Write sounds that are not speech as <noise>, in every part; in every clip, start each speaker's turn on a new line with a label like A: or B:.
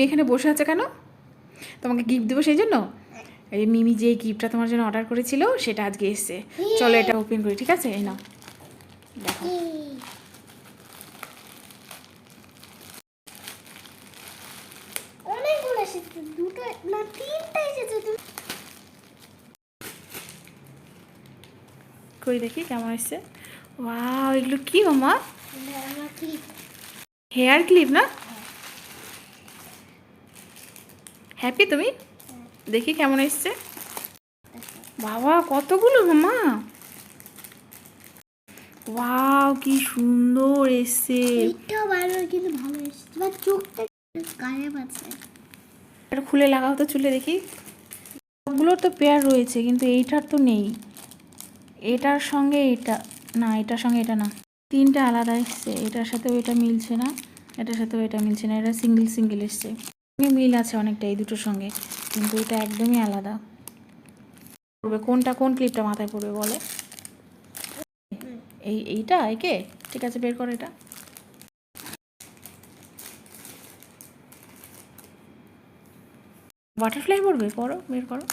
A: মিমি এখানে বসে আছে কেন? তোমাকে গিফট দেবো সেই জন্য? এই মিমি যে গিফটটা তোমার জন্য অর্ডার করেছিল সেটা আজকে এসছে। চলো এটা ওপেন করি ঠিক আছে? এই নাও। দেখো।
B: দুটো না তিনটা এসেছে তুমি।
A: কই দেখি কেমন এসছে। ওয়াও এগুলো কি মামা? হেয়ার ক্লিপ না? হ্যাপি তুমি? দেখি কেমন এসছে। বাবা কতগুলো মামা ওয়াও কি সুন্দর এসছে।
B: এইটাও ভালো কিন্তু ভালো এসেছে। চোখটা গায়েব আছে।
A: এটা খুলে লাগাও তো চুলে দেখি। সবগুলোর তো পেয়ার রয়েছে কিন্তু এইটার তো নেই। এটার সঙ্গে এটা না এটার সঙ্গে এটা না। তিনটা আলাদা এসছে। এটার সাথেও এটা মিলছে না এটার সাথেও এটা মিলছে না। এটা সিঙ্গেল সিঙ্গেল এসছে। মিল আছে অনেকটা এই দুটোর সঙ্গে, কিন্তু এটা একদমই আলাদা। পড়বে কোনটা, কোন ক্লিপটা মাথায় পড়বে বলে? এই, এইটা, একে? ঠিক আছে, বের করো এটা। বাটারফ্লাই পড়বে? করো বের করো।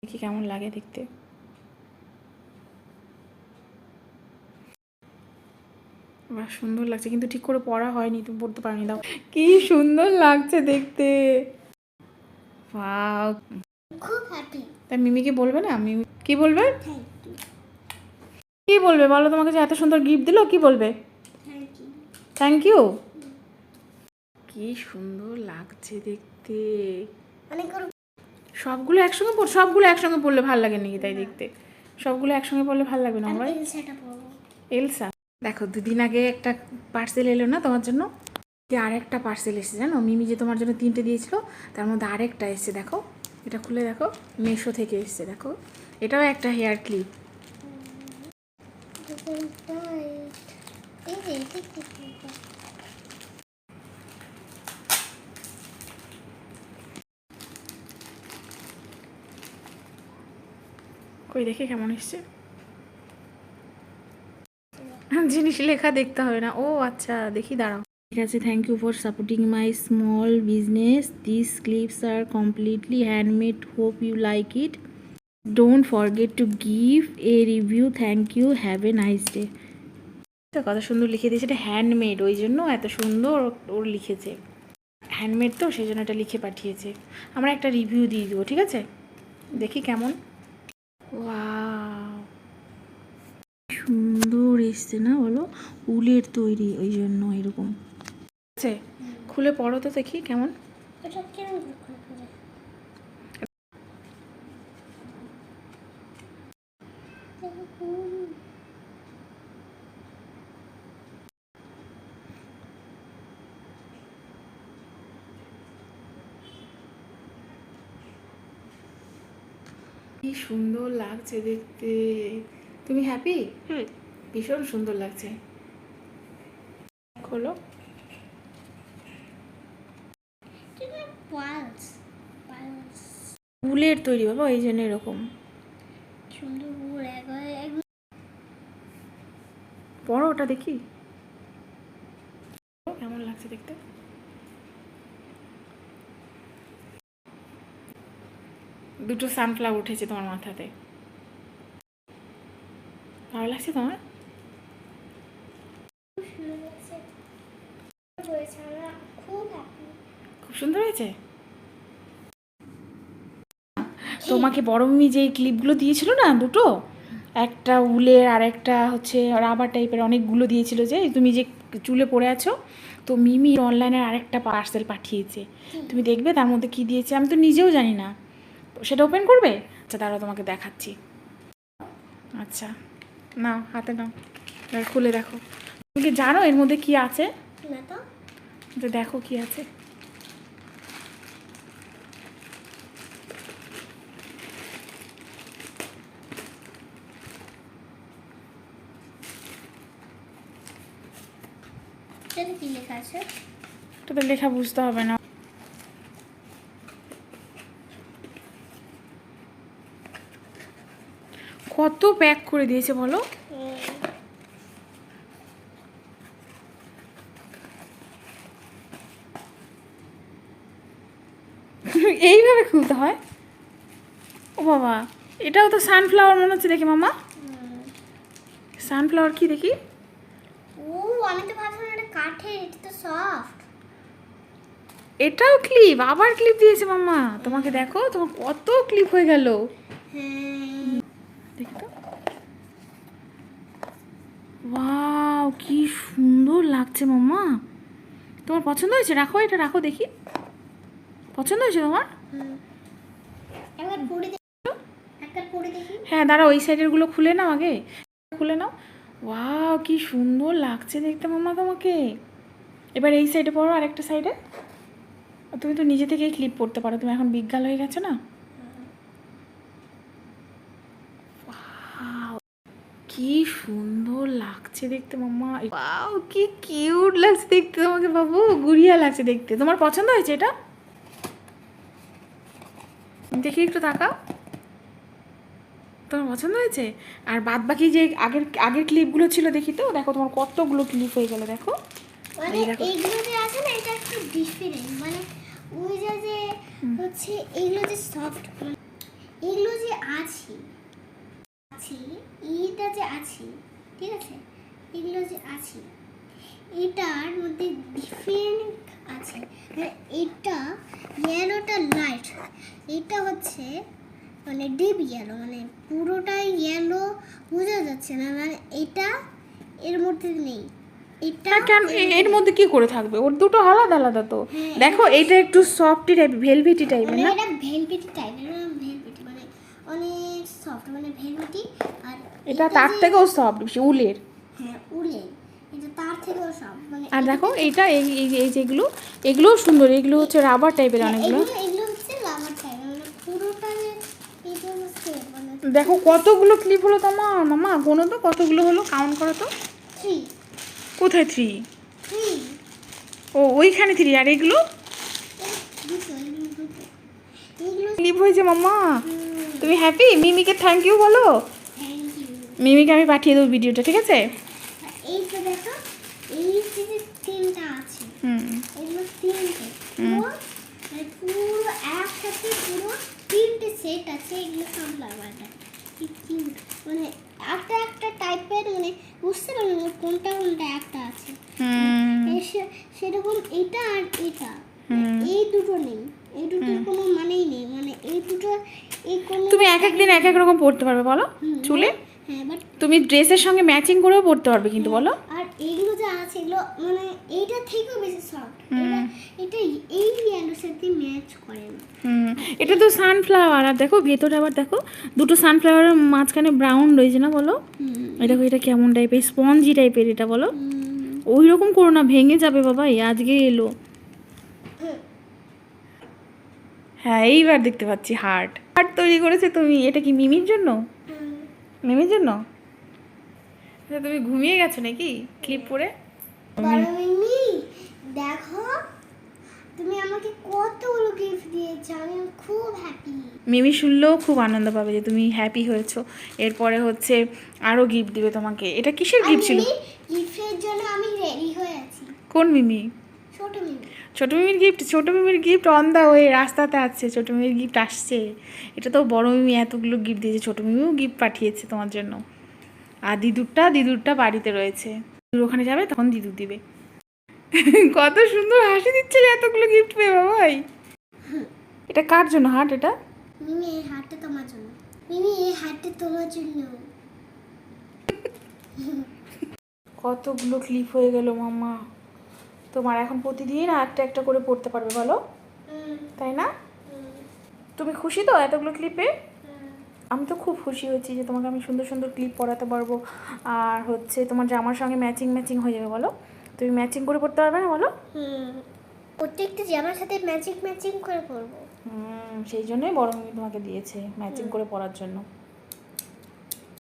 A: দেখি কেমন লাগে দেখতে। বাহ সুন্দর লাগছে। কিন্তু ঠিক করে পড়া হয়নি তুমি পড়তে পারোনি দাও। কি সুন্দর লাগছে দেখতে!
B: খুব হ্যাপি
A: তা মিমিকে বলবে না? মিমি কি বলবে? কি বলবে? বলো তোমাকে যে এত সুন্দর গিফট দিলো কি বলবে?
B: থ্যাংক ইউ
A: কি সুন্দর লাগছে দেখতে। সবগুলো একসঙ্গে পড় সবগুলো একসঙ্গে পড়লে ভালো লাগে নাকি তাই দেখতে? সবগুলো একসঙ্গে পড়লে ভালো লাগবে না
B: পরবো
A: এলসা দেখো, দুদিন আগে একটা পার্সেল এলো না তোমার জন্য? আরেকটা পার্সেল এসেছে, জানো? মিমি যে তোমার জন্য তিনটে দিয়েছিল, তার মধ্যে আরেকটা এসেছে, দেখো। এটা খুলে দেখো মেশো থেকে এসেছে, দেখো। এটাও একটা হেয়ার ক্লিপ? কই দেখে কেমন এসছে? জিনিস লেখা দেখতে হবে না। ও আচ্ছা দেখি, দাঁড়াও। ঠিক আছে thank you for supporting my small business this clips R completely handmade hope you like it don't forget to give a review thank you have a nice day কত সুন্দর লিখে দিয়েছে। এটা হ্যান্ডমেড ওই জন্য এত সুন্দর ওর লিখেছে। হ্যান্ডমেড তো, সেই জন্য এটা লিখে পাঠিয়েছে। আমরা একটা রিভিউ দিয়ে দেবো, ঠিক আছে? দেখি কেমন। ওয়াও সুন্দর এসছে না বলো? উলের তৈরি ওই জন্য এরকম। আছে খুলে পড়ো তো দেখি কেমন? কি সুন্দর লাগছে দেখতে। তুমি হ্যাপি
B: হুম।
A: ভীষণ সুন্দর লাগছে। খোলো। উলের তৈরি বাবা এই জন্য এরকম। পড়ো ওটা দেখি। কেমন লাগছে দেখতে? দুটো সানফ্লাওয়ার উঠেছে তোমার মাথাতে। ভালো লাগছে তোমার?
B: খুব সুন্দর হয়েছে?
A: তোমাকে বড় মিমি যে ক্লিপগুলো দিয়েছিল না দুটো, একটা উলের আর একটা হচ্ছে রাবার টাইপের অনেকগুলো দিয়েছিল যে, তুমি যে চুলে পড়ে আছো, তো মিমি অনলাইনের আরেকটা পার্সেল পাঠিয়েছে। তুমি দেখবে তার মধ্যে কি দিয়েছে আমি তো নিজেও জানি না। সেটা ওপেন করবে? আচ্ছা দাঁড়াও তোমাকে দেখাচ্ছি। আচ্ছা। না হাতে নাও। এবার খুলে দেখো। তুমি কি জানো এর মধ্যে কি আছে?
B: না তো।
A: তো দেখো কি আছে।
B: কি লেখা আছে?
A: এটা তো লেখা বুঝতে হবে না। কত প্যাক করে দিয়েছে বলো? <laughs> এইভাবে খুলতে হয়? ও বাবা এটাও তো সানফ্লাওয়ার মনে হচ্ছে দেখি মামা। সানফ্লাওয়ার কি দেখি?
B: ও আমি তো ভাবছিলাম এটা কাঠের এটা তো সফট
A: এটাও ক্লিপ আবার ক্লিপ দিয়েছে মামা। তোমাকে দেখো তোমার কত ক্লিপ হয়ে গেল।
B: হ্যাঁ।
A: দেখি তো। ওয়াও কি সুন্দর লাগছে মামা তোমার পছন্দ হয়েছে? রাখো এটা রাখো দেখি। পছন্দ হয়েছে তোমার? হ্যাঁ দাঁড়াও ওই সাইডেরগুলো খুলে নাও আগে। খুলে নাও। ওয়াও কি সুন্দর লাগছে দেখতে মামা তোমাকে। এবার এই সাইডে পড়ো আরেকটা সাইডে তুমি তো নিজে থেকেই ক্লিপ পড়তে পারো। তুমি এখন বিজ্ঞাল হয়ে গেছো না? কি সুন্দর লাগছে দেখতে মাম্মা। ওয়াও কি কিউট লাগছে দেখতে তোমাকে বাবু। গুড়িয়া লাগছে দেখতে। তোমার পছন্দ হয়েছে এটা? দেখি একটু তাকাও। তোমার পছন্দ হয়েছে? আর বাদ বাকি যে আগের আগের ক্লিপগুলো ছিল দেখি তো। দেখো তোমার কতগুলো ক্লিপ হয়ে গেল দেখো।
B: মানে
A: এই
B: এইগুলো যে আছে না এটা একটু ডিফারেন্ট মানে ওই যে যে হচ্ছে এইগুলো যে সফট এগুলো যে আছে আছে এইটা যে আছে ঠিক আছে? এগুলো যে আছে এটার মধ্যে ডিফারেন্ট আছে। মানে এটা ইয়েলোটা লাইট এটা হচ্ছে মানে ডিপ ইয়েলো মানে পুরোটাই ইয়েলো বোঝা যাচ্ছে না মানে এটা এর মধ্যে নেই। এটা
A: এর মধ্যে কি করে থাকবে? ওর দুটো আলাদা আলাদা তো।
B: হ্যাঁ,
A: দেখো এটা একটু সফট টাইপ ভেলভেটি টাইপের
B: মানে
A: না?
B: এটা ভেলভেটি টাইপের ভেলভেটি মানে অনেক সফট মানে ভেলভেটি আর
A: এটা তার থেকেও সফট বেশি উলের।
B: হ্যাঁ উলের এটা তার থেকেও সফট মানে
A: আর দেখো এইটা এই এই- যেগুলো এগুলোও সুন্দর এগুলো হচ্ছে রাবার টাইপের
B: হ্যাঁ,
A: অনেকগুলো।
B: এগুলো এগুলো হচ্ছে লাভার টাইপের মানে পুরোটা মানে
A: দেখো কতগুলো ক্লিপ হলো তোমার মামা কোনো তো কতগুলো হলো কাউন্ট করো তো।
B: থ্রি
A: কোথায় থ্রি ও ওইখানে থ্রি আর এগুলো? ক্লিপ হয়েছে মামা। তুমি হ্যাপি মিমিকে থ্যাংক ইউ বলো। মিমিকে আমি পাঠিয়ে দেবো ভিডিওটা ঠিক আছে?
B: এই দেখো এই যে যে আছে
A: হুম।
B: এগুলো তিনটে। পুরো মানে একসাথে পুরো তিনটে সেট আছে এগুলো সানফ্লাওয়ারটা কি কিউট মানে একটা একটা টাইপের মানে বুঝতে পারলাম না কোনটা কোনটা একটা আছে। সেরকম এটা আর এটা। এই দুটো নেই। এই দুটোর কোনো মানেই নেই। মানে এই দুটো
A: তুমি এক এক দিন এক এক রকম পড়তে পারবে বলো? চুলে?
B: হ্যাঁ
A: তুমি ড্রেসের সঙ্গে ম্যাচিং করেও পড়তে পারবে কিন্তু বলো?
B: আর এইগুলো যা আছে এগুলো মানে এইটা থেকেও বেশি সফট এটা এটা এই ইয়েলোর সাথে ম্যাচ করে না।
A: এটা তো সানফ্লাওয়ার আর দেখো ভেতরে আবার দেখো দুটো সানফ্লাওয়ারের মাঝখানে ব্রাউন রয়েছে না বলো? দেখো এটা কেমন টাইপের স্পঞ্জি টাইপের এটা বলো? ওই রকম করো না ভেঙে যাবে বাবা এই আজকে এলো। হ্যাঁ এইবার দেখতে পাচ্ছি হার্ট হার্ট তৈরি করেছে তুমি? এটা কি মিমির জন্য? মিমির জন্য? আচ্ছা, তুমি ঘুমিয়ে গেছো নাকি? ক্লিপ পরে?
B: মিমি দেখো তুমি আমাকে কতগুলো গিফট দিয়েছ আমি খুব হ্যাপি
A: মিমি শুনলেও খুব আনন্দ পাবে যে তুমি হ্যাপি হয়েছো। এরপরে হচ্ছে আরও গিফট দিবে তোমাকে। এটা কিসের গিফট ছিল?
B: গিফটের জন্য আমি রেডি হয়ে আছি।
A: কোন মিমি?
B: ছোট মিমি।
A: ছোট মিমির গিফট ছোট মিমির গিফট অন দা ওয়ে রাস্তাতে আছে ছোট মিমির গিফট আসছে। এটা তো বড় মিমি এতগুলো গিফট দিয়েছে ছোট মিমিও গিফট পাঠিয়েছে তোমার জন্য। আর দিদুরটা দিদুরটা বাড়িতে রয়েছে। দিদুর ওখানে যাবে তখন দিদুর দিবে। <laughs> কত সুন্দর হাসি দিচ্ছে এতগুলো গিফট পেয়ে বাবাই। এটা কার জন্য হাট এটা?
B: মিমি এই হাতটা তোমার জন্য। মিমি এই হাতটা তোমার জন্য।
A: কতগুলো ক্লিপ হয়ে গেল মাম্মা তোমার এখন প্রতিদিন একটা একটা করে পড়তে পারবে বলো? তাই না? তুমি খুশি তো এতগুলো ক্লিপে আমি তো খুব খুশি হয়েছি যে তোমাকে আমি সুন্দর সুন্দর ক্লিপ পরাতে পারব। আর হচ্ছে তোমার জামার সঙ্গে ম্যাচিং ম্যাচিং হয়ে যাবে বলো? তুমি ম্যাচিং করে পড়তে পারবে না বলো?
B: প্রত্যেকটা জামার সাথে ম্যাচিং ম্যাচিং করে পরবো
A: হুম সেই জন্যই বড় মিমি তোমাকে দিয়েছে ম্যাচিং করে পরার জন্য।